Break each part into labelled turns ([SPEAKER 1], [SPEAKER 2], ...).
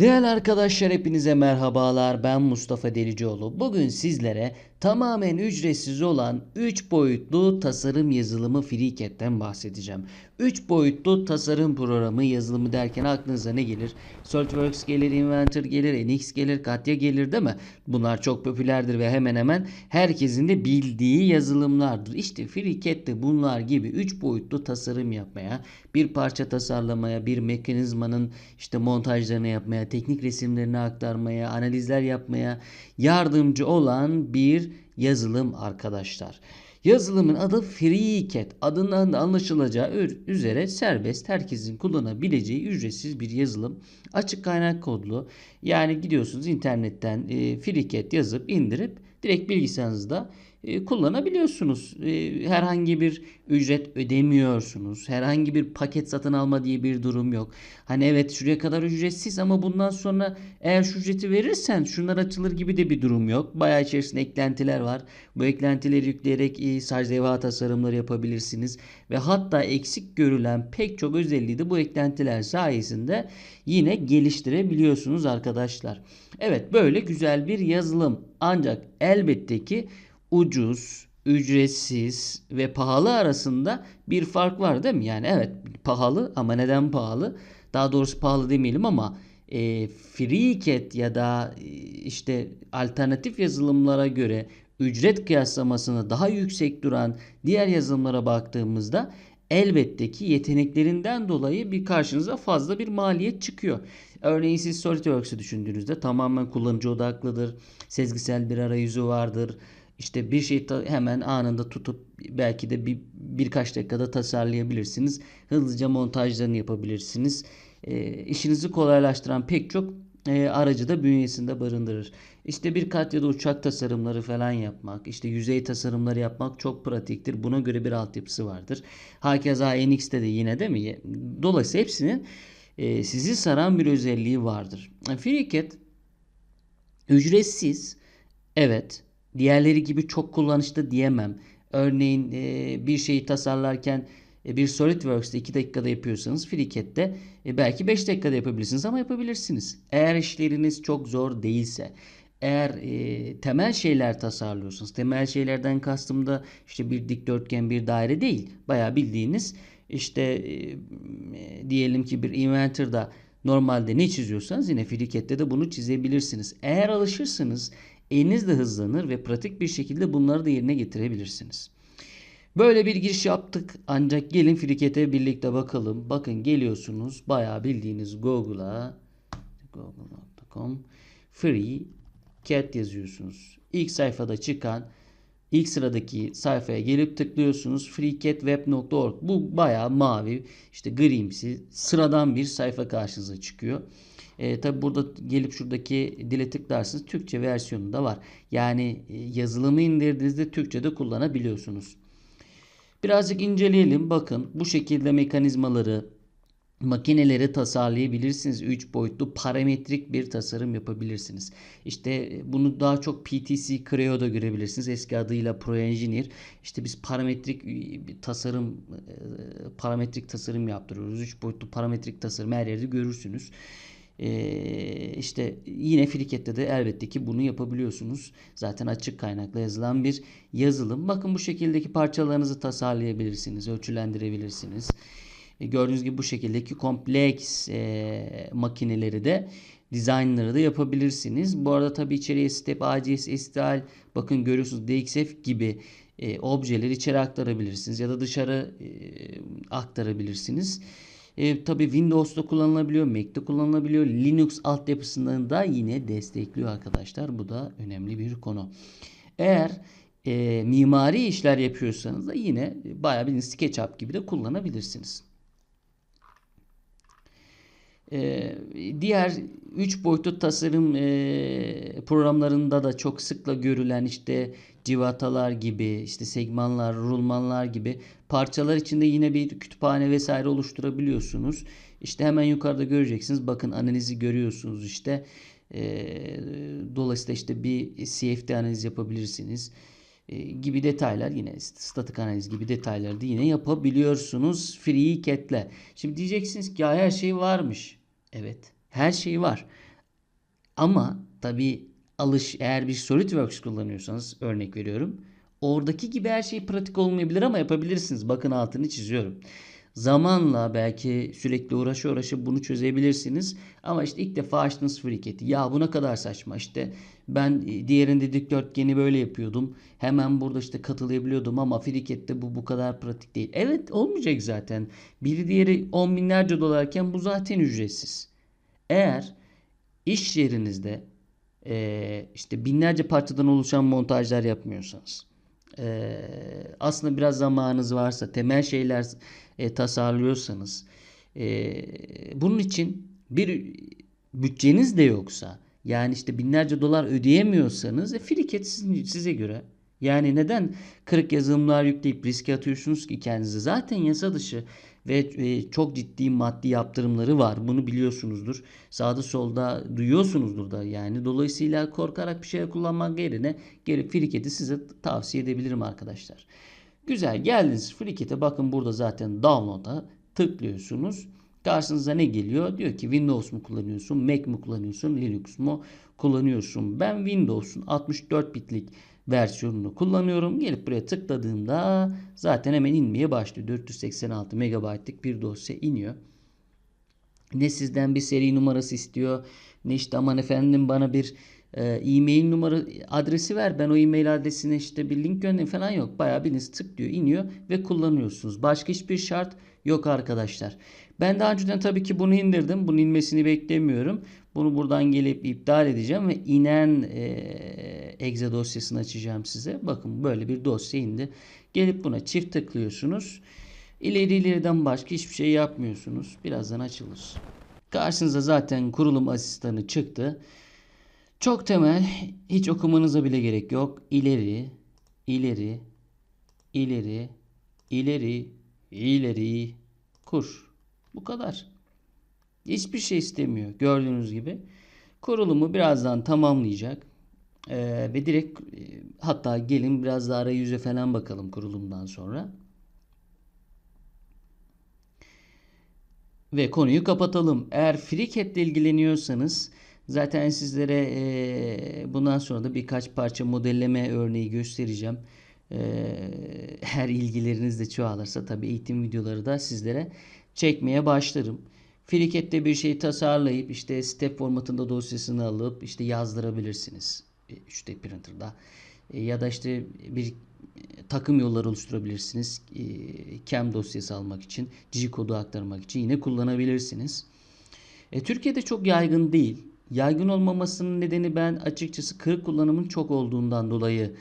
[SPEAKER 1] Değerli arkadaşlar hepinize merhabalar. Ben Mustafa Delicioğlu. Bugün sizlere tamamen ücretsiz olan 3 boyutlu tasarım yazılımı FreeCAD'den bahsedeceğim. 3 boyutlu tasarım programı yazılımı derken aklınıza ne gelir? SolidWorks gelir, Inventor gelir, NX gelir, Katya gelir değil mi? Bunlar çok popülerdir ve hemen hemen herkesin de bildiği yazılımlardır. İşte FreeCAD de bunlar gibi 3 boyutlu tasarım yapmaya, bir parça tasarlamaya, bir mekanizmanın işte montajlarını yapmaya, teknik resimlerini aktarmaya, analizler yapmaya yardımcı olan bir yazılım arkadaşlar. Yazılımın adı FreeCAD. Adından da anlaşılacağı üzere serbest, herkesin kullanabileceği ücretsiz bir yazılım. Açık kaynak kodlu. Yani gidiyorsunuz internetten e, FreeCAD yazıp indirip direkt bilgisayarınızda kullanabiliyorsunuz. E, herhangi bir ücret ödemiyorsunuz. Herhangi bir paket satın alma diye bir durum yok. Hani evet şuraya kadar ücretsiz ama bundan sonra eğer şu ücreti verirsen şunlar açılır gibi de bir durum yok. Bayağı içerisinde eklentiler var. Bu eklentileri yükleyerek e, sadece levha tasarımları yapabilirsiniz. Ve hatta eksik görülen pek çok özelliği de bu eklentiler sayesinde yine geliştirebiliyorsunuz arkadaşlar. Evet böyle güzel bir yazılım. Ancak elbette ki ucuz, ücretsiz ve pahalı arasında bir fark var değil mi? Yani evet pahalı ama neden pahalı? Daha doğrusu pahalı demeyelim ama e, FreeCAD ya da e, işte alternatif yazılımlara göre ücret kıyaslamasını daha yüksek duran diğer yazılımlara baktığımızda elbette ki yeteneklerinden dolayı bir karşınıza fazla bir maliyet çıkıyor. Örneğin siz SolidWorks'ı düşündüğünüzde tamamen kullanıcı odaklıdır. Sezgisel bir arayüzü vardır işte bir şeyi hemen anında tutup belki de bir birkaç dakikada tasarlayabilirsiniz. Hızlıca montajlarını yapabilirsiniz. E, işinizi kolaylaştıran pek çok e, aracı da bünyesinde barındırır. İşte bir kat ya da uçak tasarımları falan yapmak, işte yüzey tasarımları yapmak çok pratiktir. Buna göre bir altyapısı vardır. Hakeza NX'te de yine değil mi? Dolayısıyla hepsinin e, sizi saran bir özelliği vardır. FreeCAD ücretsiz. Evet diğerleri gibi çok kullanışlı diyemem. Örneğin e, bir şeyi tasarlarken e, bir SolidWorks'te 2 dakikada yapıyorsanız FreeCAD'de e, belki 5 dakikada yapabilirsiniz ama yapabilirsiniz. Eğer işleriniz çok zor değilse, eğer e, temel şeyler tasarlıyorsunuz, temel şeylerden kastım da işte bir dikdörtgen, bir daire değil. Bayağı bildiğiniz işte e, diyelim ki bir Inventor'da normalde ne çiziyorsanız yine FreeCAD'de de bunu çizebilirsiniz. Eğer alışırsanız eliniz de hızlanır ve pratik bir şekilde bunları da yerine getirebilirsiniz. Böyle bir giriş yaptık ancak gelin Friket'e birlikte bakalım. Bakın geliyorsunuz bayağı bildiğiniz Google'a google.com free cat yazıyorsunuz. İlk sayfada çıkan ilk sıradaki sayfaya gelip tıklıyorsunuz. freecatweb.org bu bayağı mavi işte grimsi sıradan bir sayfa karşınıza çıkıyor. E, Tabi burada gelip şuradaki dile tıklarsınız. Türkçe versiyonu da var. Yani e, yazılımı indirdiğinizde Türkçe de kullanabiliyorsunuz. Birazcık inceleyelim. Bakın bu şekilde mekanizmaları, makineleri tasarlayabilirsiniz. 3 boyutlu parametrik bir tasarım yapabilirsiniz. İşte e, bunu daha çok PTC Creo'da görebilirsiniz. Eski adıyla ProEngineer. İşte biz parametrik e, tasarım parametrik tasarım yaptırıyoruz. 3 boyutlu parametrik tasarım her yerde görürsünüz. Ee, işte yine Friket'te de elbette ki bunu yapabiliyorsunuz. Zaten açık kaynakla yazılan bir yazılım. Bakın bu şekildeki parçalarınızı tasarlayabilirsiniz, ölçülendirebilirsiniz. E, gördüğünüz gibi bu şekildeki kompleks e, makineleri de dizaynları da yapabilirsiniz. Bu arada tabi içeriye step, ACS, STL bakın görüyorsunuz DXF gibi e, objeleri içeri aktarabilirsiniz ya da dışarı e, aktarabilirsiniz. E, tabii Windows'ta kullanılabiliyor, Mac'te kullanılabiliyor. Linux altyapısından da yine destekliyor arkadaşlar. Bu da önemli bir konu. Eğer e, mimari işler yapıyorsanız da yine bayağı bir SketchUp gibi de kullanabilirsiniz. Ee, diğer 3 boyutlu tasarım e, programlarında da çok sıkla görülen işte civatalar gibi, işte segmanlar, rulmanlar gibi parçalar içinde yine bir kütüphane vesaire oluşturabiliyorsunuz. İşte hemen yukarıda göreceksiniz. Bakın analizi görüyorsunuz işte. E, dolayısıyla işte bir CFD analiz yapabilirsiniz e, gibi detaylar yine statik analiz gibi detayları da yine yapabiliyorsunuz FreeCAD'le. Şimdi diyeceksiniz ki ya her şey varmış. Evet her şey var. Ama tabii alış eğer bir SolidWorks kullanıyorsanız örnek veriyorum. Oradaki gibi her şey pratik olmayabilir ama yapabilirsiniz. Bakın altını çiziyorum. Zamanla belki sürekli uğraşı uğraşı bunu çözebilirsiniz. Ama işte ilk defa açtınız FreeCAD'i. Ya bu ne kadar saçma işte. Ben e, diğerinde dikdörtgeni böyle yapıyordum. Hemen burada işte katılayabiliyordum ama FreeCAD'de bu bu kadar pratik değil. Evet olmayacak zaten. Biri diğeri on binlerce dolarken bu zaten ücretsiz. Eğer iş yerinizde e, işte binlerce parçadan oluşan montajlar yapmıyorsanız e, aslında biraz zamanınız varsa temel şeyler e, tasarlıyorsanız e, bunun için bir bütçeniz de yoksa yani işte binlerce dolar ödeyemiyorsanız e, FreeCAD size göre. Yani neden kırık yazılımlar yükleyip riske atıyorsunuz ki kendinizi? Zaten yasa dışı ve e, çok ciddi maddi yaptırımları var. Bunu biliyorsunuzdur. Sağda solda duyuyorsunuzdur da yani. Dolayısıyla korkarak bir şey kullanmak yerine gelip FreeCAD'i size tavsiye edebilirim arkadaşlar. Güzel geldiniz FreeCAD'e bakın burada zaten download'a tıklıyorsunuz. Karşınıza ne geliyor? Diyor ki Windows mu kullanıyorsun, Mac mi kullanıyorsun, Linux mu kullanıyorsun? Ben Windows'un 64 bitlik versiyonunu kullanıyorum. Gelip buraya tıkladığımda zaten hemen inmeye başlıyor. 486 MB'lık bir dosya iniyor. Ne sizden bir seri numarası istiyor ne işte aman efendim bana bir e-mail numara adresi ver. Ben o e-mail adresine işte bir link göndereyim falan yok. Bayağı biriniz tık diyor iniyor ve kullanıyorsunuz. Başka hiçbir şart yok arkadaşlar. Ben daha önceden tabii ki bunu indirdim. Bunun inmesini beklemiyorum. Bunu buradan gelip iptal edeceğim ve inen e, exe dosyasını açacağım size. Bakın böyle bir dosya indi. Gelip buna çift tıklıyorsunuz. İleri ileriden başka hiçbir şey yapmıyorsunuz. Birazdan açılır. Karşınıza zaten kurulum asistanı çıktı. Çok temel. Hiç okumanıza bile gerek yok. İleri, ileri, ileri, ileri, ileri, kur. Bu kadar. Hiçbir şey istemiyor. Gördüğünüz gibi. Kurulumu birazdan tamamlayacak. Ee, ve direkt e, hatta gelin biraz daha arayüze falan bakalım kurulumdan sonra. Ve konuyu kapatalım. Eğer FreeCAD ile ilgileniyorsanız zaten sizlere e, bundan sonra da birkaç parça modelleme örneği göstereceğim. E, eğer ilgileriniz de çoğalırsa tabii eğitim videoları da sizlere çekmeye başlarım. FreeCAD'de bir şey tasarlayıp işte step formatında dosyasını alıp işte yazdırabilirsiniz. 3D e, printer'da. E, ya da işte bir takım yolları oluşturabilirsiniz. E, CAM dosyası almak için, G kodu aktarmak için yine kullanabilirsiniz. E, Türkiye'de çok yaygın değil. Yaygın olmamasının nedeni ben açıkçası kırık kullanımın çok olduğundan dolayı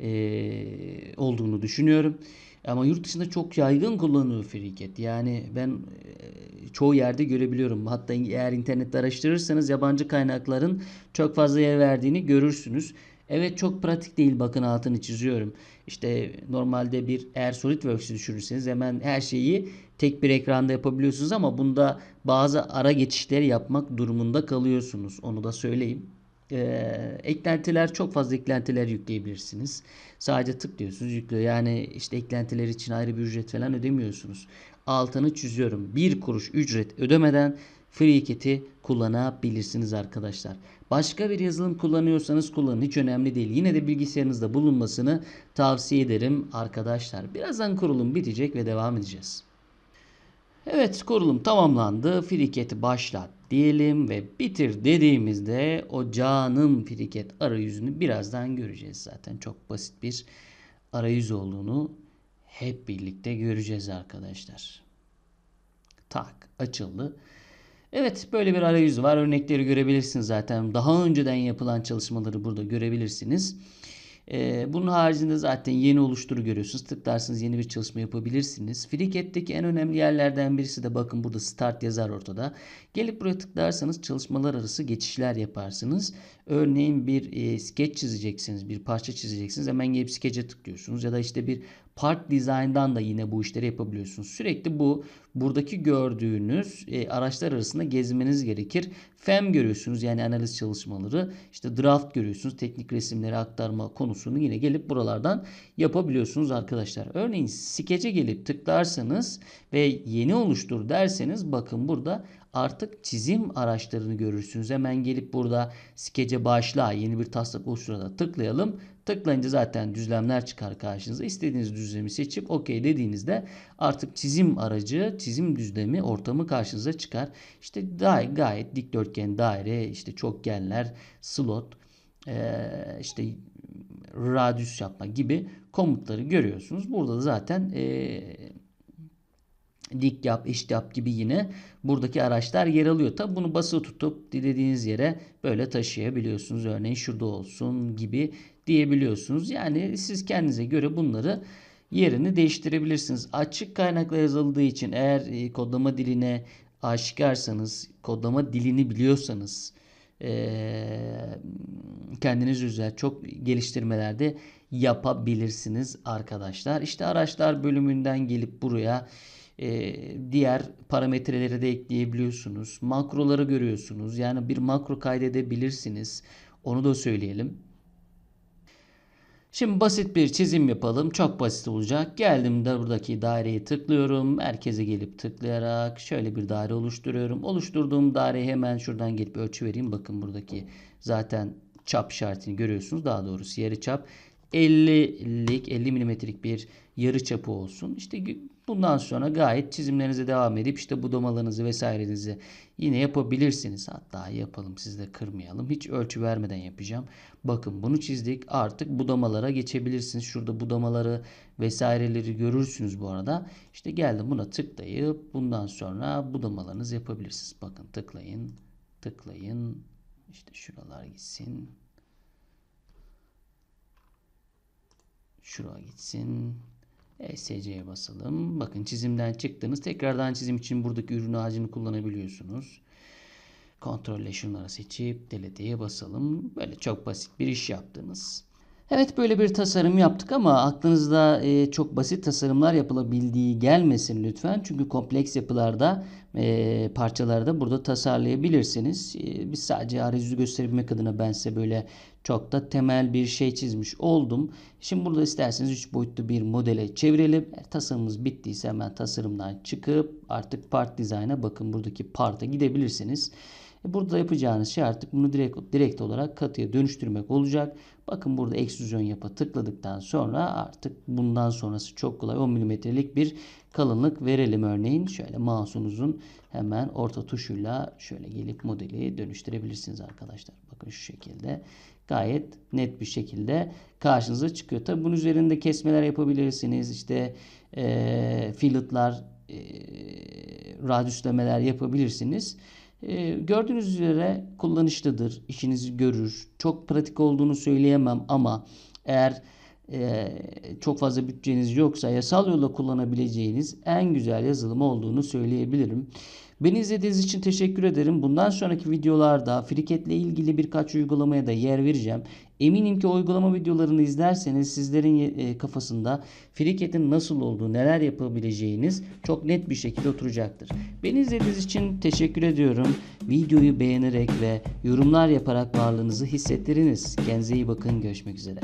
[SPEAKER 1] e, olduğunu düşünüyorum. Ama yurt dışında çok yaygın kullanılıyor FreeCAD. Yani ben e, çoğu yerde görebiliyorum. Hatta eğer internette araştırırsanız yabancı kaynakların çok fazla yer verdiğini görürsünüz. Evet çok pratik değil bakın altını çiziyorum. İşte normalde bir eğer SolidWorks'ı düşünürseniz hemen her şeyi tek bir ekranda yapabiliyorsunuz ama bunda bazı ara geçişleri yapmak durumunda kalıyorsunuz. Onu da söyleyeyim. Ee, eklentiler çok fazla eklentiler yükleyebilirsiniz. Sadece tıklıyorsunuz yüklüyor. Yani işte eklentiler için ayrı bir ücret falan ödemiyorsunuz. Altını çiziyorum. Bir kuruş ücret ödemeden FreeCAD'i kullanabilirsiniz arkadaşlar. Başka bir yazılım kullanıyorsanız kullanın. Hiç önemli değil. Yine de bilgisayarınızda bulunmasını tavsiye ederim arkadaşlar. Birazdan kurulum bitecek ve devam edeceğiz. Evet kurulum tamamlandı. FreeCAD'i başlat diyelim ve bitir dediğimizde o canım FreeCAD arayüzünü birazdan göreceğiz zaten. Çok basit bir arayüz olduğunu hep birlikte göreceğiz arkadaşlar. Tak açıldı. Evet böyle bir arayüz var. Örnekleri görebilirsiniz zaten. Daha önceden yapılan çalışmaları burada görebilirsiniz. Ee, bunun haricinde zaten yeni oluşturu görüyorsunuz. Tıklarsınız yeni bir çalışma yapabilirsiniz. FreeCAD'deki en önemli yerlerden birisi de bakın burada Start yazar ortada. Gelip buraya tıklarsanız çalışmalar arası geçişler yaparsınız. Örneğin bir e, sketch çizeceksiniz, bir parça çizeceksiniz. Hemen gelip sketch'e tıklıyorsunuz. Ya da işte bir part design'dan da yine bu işleri yapabiliyorsunuz. Sürekli bu buradaki gördüğünüz e, araçlar arasında gezmeniz gerekir. FEM görüyorsunuz yani analiz çalışmaları. İşte draft görüyorsunuz. Teknik resimleri aktarma konusunu yine gelip buralardan yapabiliyorsunuz arkadaşlar. Örneğin sketch'e gelip tıklarsanız ve yeni oluştur derseniz bakın burada artık çizim araçlarını görürsünüz. Hemen gelip burada skece başla yeni bir taslak oluşturana tıklayalım. Tıklayınca zaten düzlemler çıkar karşınıza. İstediğiniz düzlemi seçip OK dediğinizde artık çizim aracı, çizim düzlemi ortamı karşınıza çıkar. İşte gayet, dikdörtgen, daire, işte çokgenler, slot, işte radyüs yapma gibi komutları görüyorsunuz. Burada da zaten ee, dik yap, eşit yap gibi yine buradaki araçlar yer alıyor. Tabi bunu basılı tutup dilediğiniz yere böyle taşıyabiliyorsunuz. Örneğin şurada olsun gibi diyebiliyorsunuz. Yani siz kendinize göre bunları yerini değiştirebilirsiniz. Açık kaynakla yazıldığı için eğer e, kodlama diline aşikarsanız, kodlama dilini biliyorsanız e, kendiniz özel çok geliştirmelerde yapabilirsiniz arkadaşlar. İşte araçlar bölümünden gelip buraya e, diğer parametreleri de ekleyebiliyorsunuz. Makroları görüyorsunuz. Yani bir makro kaydedebilirsiniz. Onu da söyleyelim. Şimdi basit bir çizim yapalım. Çok basit olacak. Geldim de buradaki daireyi tıklıyorum. Merkeze gelip tıklayarak şöyle bir daire oluşturuyorum. Oluşturduğum daireyi hemen şuradan gelip ölçü vereyim. Bakın buradaki zaten çap işaretini görüyorsunuz. Daha doğrusu yarı çap 50'lik 50 milimetrelik bir yarı çapı olsun. İşte bundan sonra gayet çizimlerinize devam edip işte budamalarınızı vesairenizi yine yapabilirsiniz. Hatta yapalım siz de kırmayalım. Hiç ölçü vermeden yapacağım. Bakın bunu çizdik. Artık budamalara geçebilirsiniz. Şurada budamaları vesaireleri görürsünüz bu arada. İşte geldim buna tıklayıp bundan sonra budamalarınızı yapabilirsiniz. Bakın tıklayın. Tıklayın. İşte şuralar gitsin. Şuraya gitsin. ESC'ye basalım. Bakın çizimden çıktınız. Tekrardan çizim için buradaki ürün ağacını kullanabiliyorsunuz. Kontrolle şunları seçip delete'ye basalım. Böyle çok basit bir iş yaptınız. Evet böyle bir tasarım yaptık ama aklınızda e, çok basit tasarımlar yapılabildiği gelmesin lütfen. Çünkü kompleks yapılarda e, parçalarda burada tasarlayabilirsiniz. E, biz sadece arayüzü gösterebilmek adına ben size böyle çok da temel bir şey çizmiş oldum. Şimdi burada isterseniz 3 boyutlu bir modele çevirelim. Eğer tasarımımız bittiyse hemen tasarımdan çıkıp artık part design'a bakın buradaki part'a gidebilirsiniz. E, burada yapacağınız şey artık bunu direkt, direkt olarak katıya dönüştürmek olacak. Bakın burada ekstrüzyon yapa tıkladıktan sonra artık bundan sonrası çok kolay 10 milimetrelik bir kalınlık verelim örneğin. Şöyle mouse'unuzun hemen orta tuşuyla şöyle gelip modeli dönüştürebilirsiniz arkadaşlar. Bakın şu şekilde gayet net bir şekilde karşınıza çıkıyor. Tabi bunun üzerinde kesmeler yapabilirsiniz. İşte e, filletlar, e, radyüslemeler yapabilirsiniz. E, gördüğünüz üzere kullanışlıdır. işinizi görür. Çok pratik olduğunu söyleyemem ama eğer e, çok fazla bütçeniz yoksa yasal yolla kullanabileceğiniz en güzel yazılım olduğunu söyleyebilirim. Beni izlediğiniz için teşekkür ederim. Bundan sonraki videolarda ile ilgili birkaç uygulamaya da yer vereceğim. Eminim ki uygulama videolarını izlerseniz sizlerin e, kafasında FreeCAD'in nasıl olduğu, neler yapabileceğiniz çok net bir şekilde oturacaktır. Beni izlediğiniz için teşekkür ediyorum. Videoyu beğenerek ve yorumlar yaparak varlığınızı hissettiriniz. Kendinize iyi bakın. Görüşmek üzere.